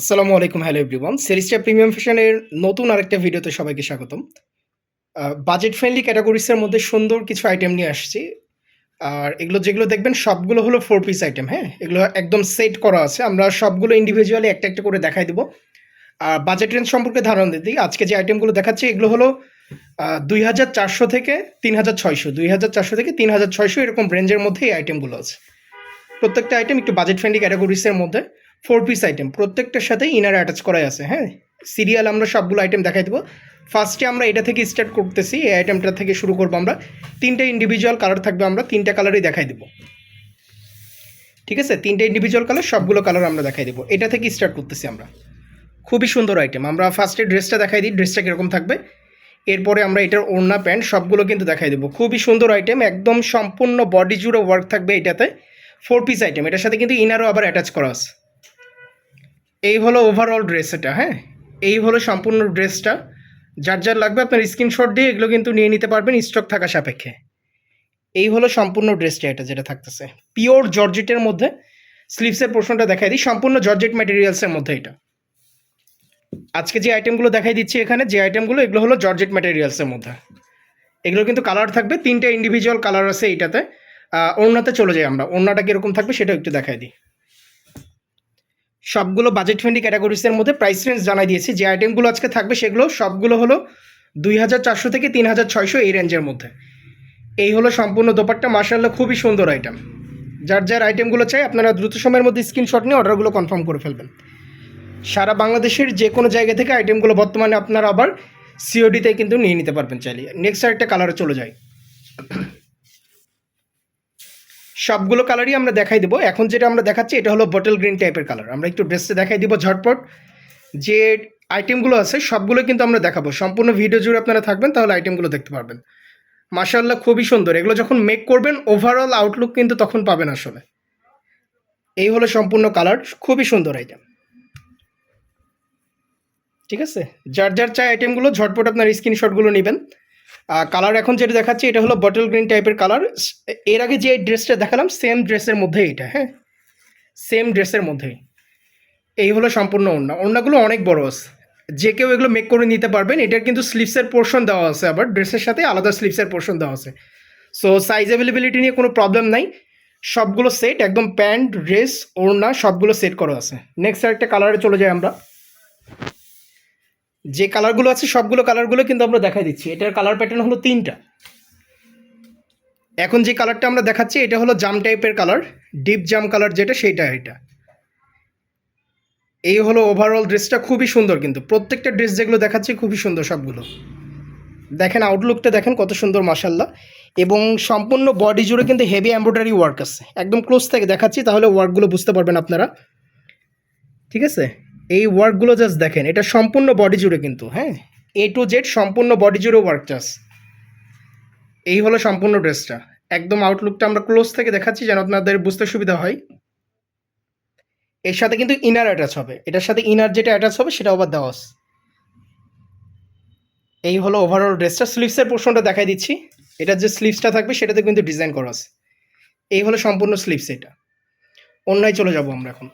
আসসালামু আলাইকুম, hello everyone. সেরিস্টা premium ফ্যাশনের নতুন আরেকটা ভিডিওতে সবাইকে স্বাগতম। বাজেট ফ্রেন্ডলি ক্যাটাগরিসের মধ্যে সুন্দর কিছু আইটেম নিয়ে আসছি। আর এগুলো যেগুলো দেখবেন, সবগুলো হলো ফোর পিস আইটেম হ্যাঁ? এগুলো একদম সেট করা আছে। আমরা সবগুলো ইন্ডিভিজুয়ালি একটা একটা করে দেখাই দেবো। আর বাজেট রেঞ্জ সম্পর্কে ধারণা দিই। আজকে যে আইটেমগুলো দেখাচ্ছি, এগুলো হলো দুই হাজার চারশো থেকে তিন হাজার ছয়শো। দুই হাজার চারশো থেকে তিন হাজার ছয়শো এরকম রেঞ্জের মধ্যে এই আইটেমগুলো আছে। প্রত্যেকটা আইটেম একটু বাজেট ফ্রেন্ডলি ক্যাটাগরিসের মধ্যে। ফোর পিস আইটেম প্রত্যেকটার সাথে ইনার অ্যাটাচ করাই আছে হ্যাঁ? সিরিয়াল আমরা সবগুলো আইটেম দেখাই দেবো। ফার্স্টে আমরা এটা থেকে স্টার্ট করতেছি, এই আইটেমটা থেকে শুরু করব আমরা। তিনটে ইন্ডিভিজুয়াল কালার থাকবে আমরা, তিনটা কালারই দেখাই দেবো। ঠিক আছে? তিনটে ইন্ডিভিজুয়াল কালার সবগুলো কালার আমরা দেখাই দেবো। এটা থেকে স্টার্ট করতেছি আমরা। খুবই সুন্দর আইটেম আমরা ফার্স্টে ড্রেসটা দেখাই দিই ড্রেসটা কীরকম থাকবে। এরপরে আমরা এটার ওড়না, প্যান্ট সবগুলো কিন্তু দেখাই দেবো। খুবই সুন্দর আইটেম একদম সম্পূর্ণ বডি জুড়ে ওয়ার্ক থাকবে এটাতে। ফোর পিস আইটেম এটার সাথে কিন্তু ইনারও আবার অ্যাটাচ করা আছে। এই হলো ওভারঅল ড্রেস এটা হ্যাঁ? এই হলো সম্পূর্ণ ড্রেসটা যার যার লাগবে আপনার স্ক্রিনশট দিয়ে এগুলো কিন্তু নিয়ে নিতে পারবেন স্টক থাকা সাপেক্ষে। এই হলো সম্পূর্ণ ড্রেসটা এটা যেটা থাকতেছে। পিওর জর্জেটের মধ্যে স্লিভসের পোর্শনটা দেখাই দিই, সম্পূর্ণ জর্জেট ম্যাটেরিয়ালসের মধ্যে এটা। আজকে যে আইটেমগুলো দেখাই দিচ্ছি এখানে, যে আইটেমগুলো এগুলো হলো জর্জেট ম্যাটেরিয়ালসের মধ্যে। এগুলো কিন্তু কালার থাকবে, তিনটে ইন্ডিভিজুয়াল কালার আছে এইটাতে। ওড়নাতে চলে যাই আমরা, ওড়নাটা কীরকম থাকবে সেটা একটু দেখাই দিই। সবগুলো বাজেট ফ্রেন্ডলি ক্যাটাগরিসের মধ্যে প্রাইস রেঞ্জ জানাই দিয়েছি। যে আইটেমগুলো আজকে থাকবে সেগুলো সবগুলো হলো দুই হাজার চারশো থেকে তিন হাজার ছয়শো এই রেঞ্জের মধ্যে। এই হলো সম্পূর্ণ দোপাট্টা মার্শাল্লাহ খুবই সুন্দর আইটেম যার যার আইটেমগুলো চাই আপনারা দ্রুত সময়ের মধ্যে স্ক্রিনশট নিয়ে অর্ডারগুলো কনফার্ম করে ফেলবেন। সারা বাংলাদেশের যে কোনো জায়গা থেকে আইটেমগুলো বর্তমানে আপনারা আবার সিওডিতে কিন্তু নিয়ে নিতে পারবেন চাইলে। নেক্সট আরেকটা কালারে চলে যায় সবগুলো কালারই আমরা দেখাই দেবো। এখন যেটা আমরা দেখাচ্ছি, এটা হলো বটল গ্রিন টাইপের কালার আমরা একটু ড্রেসে দেখাই দিব ঝটপট। যে আইটেমগুলো আছে সবগুলো কিন্তু আমরা দেখাবো। সম্পূর্ণ ভিডিও জুড়ে আপনারা থাকবেন, তাহলে আইটেমগুলো দেখতে পারবেন। মাশাল্লাহ খুবই সুন্দর। এগুলো যখন মেক করবেন ওভারঅল আউটলুক কিন্তু তখন পাবেন আসলে। এই হলো সম্পূর্ণ কালার খুবই সুন্দর আইটেম ঠিক আছে? যার যার চাই আইটেমগুলো ঝটপট আপনার স্ক্রিনশটগুলো নেবেন। কালার এখন যেটা দেখাচ্ছি, এটা হলো বটল গ্রিন টাইপের কালারের আগে যে ড্রেসটা দেখালাম সেম ড্রেসের মধ্যে এটা হ্যাঁ? সেম ড্রেসের মধ্যেই এই হলো সম্পূর্ণ ওড়না। ওড়নাগুলো অনেক বড় আছে। যে কেউ এগুলো মেক করে নিতে পারবেন। এটার কিন্তু স্লিপসের পোর্শন দেওয়া আছে আবার। ড্রেসের সাথে আলাদা স্লিপসের পোর্শন দেওয়া আছে। সো সাইজ অ্যাভেলেবিলিটি নিয়ে কোনো প্রবলেম নাই। সবগুলো সেট একদম প্যান্ট ড্রেস ওড়না, সবগুলো সেট করা আছে। নেক্সট আরেকটা কালারে চলে যাই আমরা। যে কালারগুলো আছে, সবগুলো কালারগুলো কিন্তু আমরা দেখাই দিচ্ছি। এটার কালার প্যাটার্ন হলো তিনটা। এখন যে কালারটা আমরা দেখাচ্ছি, এটা হলো জাম টাইপের কালার, ডিপ জাম কালার যেটা, সেইটা এটা। এই হলো ওভারঅল ড্রেসটা খুবই সুন্দর কিন্তু। প্রত্যেকটা ড্রেস যেগুলো দেখাচ্ছি, খুবই সুন্দর সবগুলো। দেখেন আউটলুকটা দেখেন কত সুন্দর মাসাল্লাহ এবং সম্পূর্ণ বডি জুড়ে কিন্তু হেভি এমব্রয়ডারি ওয়ার্ক আছে। একদম ক্লোজ থেকে দেখাচ্ছি, তাহলে ওয়ার্কগুলো বুঝতে পারবেন আপনারা। ঠিক আছে? এই ওয়ার্কগুলো জাস্ট দেখেন, এটা সম্পূর্ণ বডি জুড়ে কিন্তু হ্যাঁ? এ টু জেড সম্পূর্ণ বডি জুড়ে ওয়ার্ক জাস্ট এই হলো সম্পূর্ণ ড্রেসটা একদম আউটলুকটা আমরা ক্লোজ থেকে দেখাচ্ছি যেন আপনাদের বুঝতে সুবিধা হয়। এর সাথে কিন্তু ইনার অ্যাটাচ হবে। এটার সাথে ইনার যেটা অ্যাটাচ হবে সেটা আবার দেওয়া এই হলো ওভারঅল ড্রেসটা স্লিভসের পোর্শনটা দেখাই দিচ্ছি। এটার যে স্লিভসটা থাকবে সেটাতে কিন্তু ডিজাইন করা আছে। এই হলো সম্পূর্ণ স্লিভস এটা। অন্যায় চলে যাব আমরা এখন।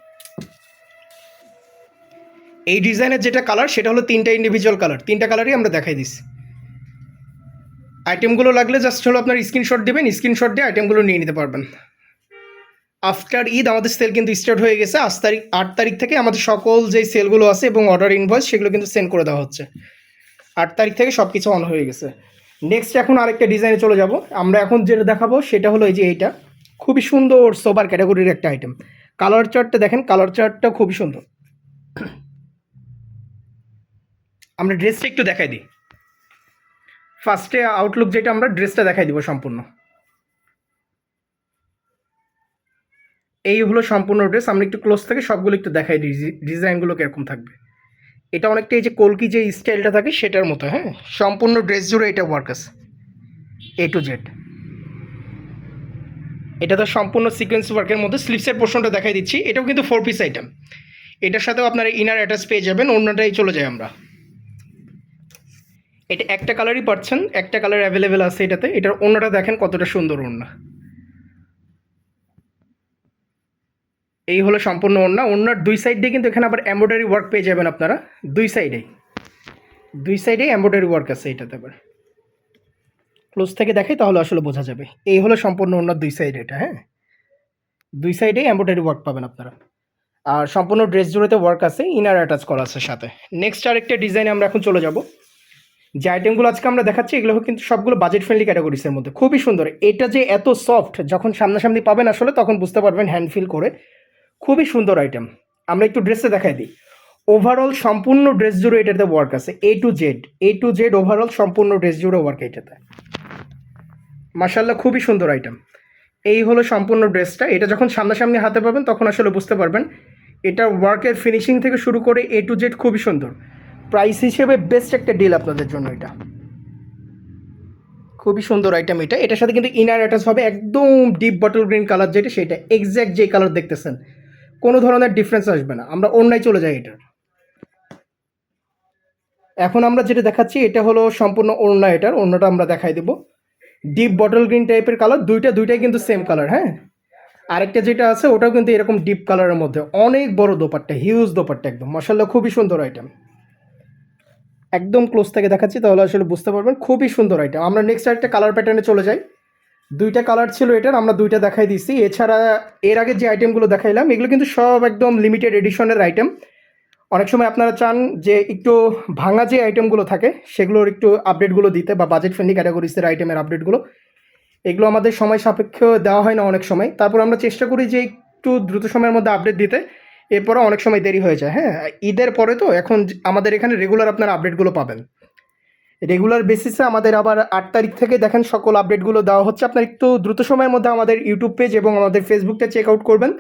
এই ডিজাইনের যেটা কালার সেটা হলো তিনটা ইন্ডিভিজুয়াল কালার তিনটা কালারই আমরা দেখাই দিচ্ছি। আইটেমগুলো লাগলে জাস্ট হলো আপনার স্ক্রিনশট দেবেন স্ক্রিনশট দিয়ে আইটেমগুলো নিয়ে নিতে পারবেন। আফটার ঈদ, আমাদের সেল কিন্তু স্টার্ট হয়ে গেছে। আট তারিখ আট তারিখ থেকে আমাদের সকল যে সেলগুলো আছে এবং অর্ডার ইনভয়েস সেগুলো কিন্তু সেন্ড করে দেওয়া হচ্ছে। আট তারিখ থেকে সব কিছু অন হয়ে গেছে। নেক্সট এখন আরেকটা ডিজাইনে চলে যাব। আমরা এখন যেটা দেখাবো, সেটা হলো এই যে এইটা। খুবই সুন্দর সোবার ক্যাটাগরির একটা আইটেম কালার চার্টটা দেখেন কালার চার্টটা খুবই সুন্দর। আমরা ড্রেসটা একটু দেখাই দিই। ফার্স্টে আউটলুক যেটা আমরা ড্রেসটা দেখাই দিব সম্পূর্ণ। এই হলো সম্পূর্ণ ড্রেস, আমরা একটু ক্লোজ থেকে সবগুলো একটু দেখাই দিই ডিজাইনগুলো কীরকম থাকবে। এটা অনেকটা এই যে কলকি যে স্টাইলটা থাকে সেটার মতো হ্যাঁ? সম্পূর্ণ ড্রেস জুড়ে এটা ওয়ার্ক আছে। এ টু জেড এটা তো সম্পূর্ণ সিকোয়েন্স ওয়ার্কের মধ্যে স্লিপসের পোর্শনটা দেখাই দিচ্ছি। এটাও কিন্তু ফোর পিস আইটেম এটার সাথেও আপনারা ইনার অ্যাটাচ পেয়ে যাবেন, অন্যটাই চলে যায় আমরা। এটা একটা কালারই পাচ্ছেন, একটা কালার অ্যাভেলেবেল আছে এটাতে। এটার অন্যটা দেখেন কতটা সুন্দর ওড়না। এই হলো সম্পূর্ণ ওড়না। ওড়নার দুই সাইড দিয়ে কিন্তু এখানে আবার এমব্রয়ডারি ওয়ার্ক পেয়ে যাবেন আপনারা। দুই সাইডেই দুই সাইডেই এমব্রয়ডারি ওয়ার্ক আছে এটাতে আবার। ক্লোজ থেকে দেখাই তাহলে আসলে বোঝা যাবে। এই হলো সম্পূর্ণ ওড়নার দুই সাইড এটা হ্যাঁ? দুই সাইডেই এমব্রয়ডারি ওয়ার্ক পাবেন আপনারা। আর সম্পূর্ণ ড্রেস জুড়েতে ওয়ার্ক আছে ইনার অ্যাটাচ করা আছে সাথে। নেক্সট আরেকটা ডিজাইনে আমরা এখন চলে যাব। যে আইটেমগুলো আজকে আমরা দেখাচ্ছি, এগুলো কিন্তু সবগুলো বাজেট ফ্রেন্ডলি ক্যাটাগরিসের মধ্যে। খুবই সুন্দর। এটা যে এত সফট যখন সামনাসামনি পাবেন আসলে, তখন বুঝতে পারবেন হ্যান্ড ফিল করে। খুবই সুন্দর আইটেম আমরা একটু ড্রেসে দেখাই দিই। ওভারঅল সম্পূর্ণ ড্রেস জুড়ে এটাতে ওয়ার্ক আছে। A to Z A to Z overall সম্পূর্ণ ড্রেস জুড়ে ওয়ার্ক এটাতে। মার্শাল্লাহ খুবই সুন্দর আইটেম এই হলো সম্পূর্ণ ড্রেসটা এটা যখন সামনাসামনি হাতে পাবেন, তখন আসলে বুঝতে পারবেন। এটা ওয়ার্কের ফিনিশিং থেকে শুরু করে এ টু জেড খুবই সুন্দর। প্রাইস হিসেবে বেস্ট একটা ডিল আপনাদের জন্য এটা। খুবই সুন্দর আইটেম এটা। এটার সাথে কিন্তু ইনার অ্যাটাচ হবে একদম ডিপ বটল গ্রিন কালার যেটা, সেটা এক্স্যাক্ট যে কালার দেখতেছেন, কোনো ধরনের ডিফারেন্স আসবে না। আমরা অন্যায় চলে যাই এটার। এখন আমরা যেটা দেখাচ্ছি, এটা হলো সম্পূর্ণ ওড়না এটার। অন্যটা আমরা দেখাই দেবো। ডিপ বটল গ্রিন টাইপের কালার দুইটা, দুইটাই কিন্তু সেম কালার হ্যাঁ? আরেকটা যেটা আছে, ওটাও কিন্তু এরকম ডিপ কালারের মধ্যে। অনেক বড় দোপাট্টা হিউজ দোপাট্টা একদম। মশাল্লা খুবই সুন্দর আইটেম একদম ক্লোজ থেকে দেখাচ্ছি, তাহলে আসলে বুঝতে পারবেন। খুবই সুন্দর আইটেম আমরা নেক্সট আরেকটা কালার প্যাটার্নে চলে যাই। দুইটা কালার ছিল এটার আমরা দুইটা দেখাই দিচ্ছি এছাড়া এর আগে যে আইটেমগুলো দেখাইলাম, এগুলো কিন্তু সব একদম লিমিটেড এডিশনের আইটেম অনেক সময় আপনারা চান যে একটু ভাঙা যে আইটেমগুলো থাকে, সেগুলোর একটু আপডেটগুলো দিতে বা বাজেট ফ্রেন্ডলি ক্যাটাগরিসের আইটেমের আপডেটগুলো এগুলো আমাদের সময় সাপেক্ষ দেওয়া হয় না অনেক সময়। তারপর আমরা চেষ্টা করি যে একটু দ্রুত সময়ের মধ্যে আপডেট দিতে। এরপরে অনেক সময় দেরি হয়ে যায় হ্যাঁ? ঈদের পরে তো এখন আমাদের এখানে রেগুলার আপনারা আপডেটগুলো পাবেন। রেগুলার বেসিসে আমাদের আবার আট তারিখ থেকে দেখেন সকল আপডেটগুলো দেওয়া হচ্ছে। আপনার একটু দ্রুত সময়ের মধ্যে আমাদের ইউটিউব পেজ এবং আমাদের ফেসবুকটা চেক আউট করবেন,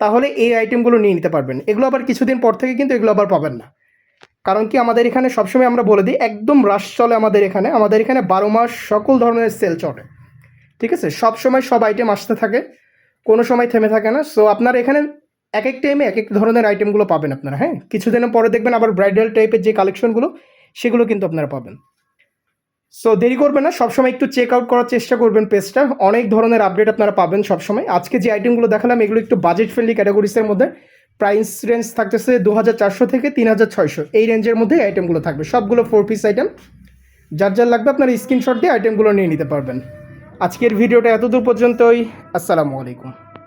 তাহলে এই আইটেমগুলো নিয়ে নিতে পারবেন। এগুলো আবার কিছুদিন পর থেকে কিন্তু এগুলো আবার পাবেন না। কারণ কি আমাদের এখানে সবসময় আমরা বলে দিই, একদম রাশ চলে আমাদের এখানে। আমাদের এখানে বারো মাস সকল ধরনের সেল চলে। ঠিক আছে? সব সময় সব আইটেম আসতে থাকে, কোনো সময় থেমে থাকে না। সো আপনার এখানে এক এক টাইমে এক এক ধরনের আইটেমগুলো পাবেন আপনারা হ্যাঁ? কিছুদিনের পরে দেখবেন আবার ব্রাইডাল টাইপের যে কালেকশনগুলো সেগুলো কিন্তু আপনারা পাবেন। সো দেরি করবেন না, সবসময় একটু চেক আউট করার চেষ্টা করবেন পেজটা অনেক ধরনের আপডেট আপনারা পাবেন সবসময়। আজকে যে আইটেমগুলো দেখালাম, এগুলো একটু বাজেট ফ্রেন্ডলি ক্যাটাগরিসের মধ্যে। প্রাইস রেঞ্জ থাকতেছে দু হাজার চারশো থেকে তিন হাজার ছয়শো। এই রেঞ্জের মধ্যে আইটেমগুলো থাকবে। সবগুলো ফোর পিস আইটেম যার যার লাগবে আপনারা স্ক্রিনশট দিয়ে আইটেমগুলো নিয়ে নিতে পারবেন। আজকের ভিডিওটা এতদূর পর্যন্তই। আসসালামু আলাইকুম।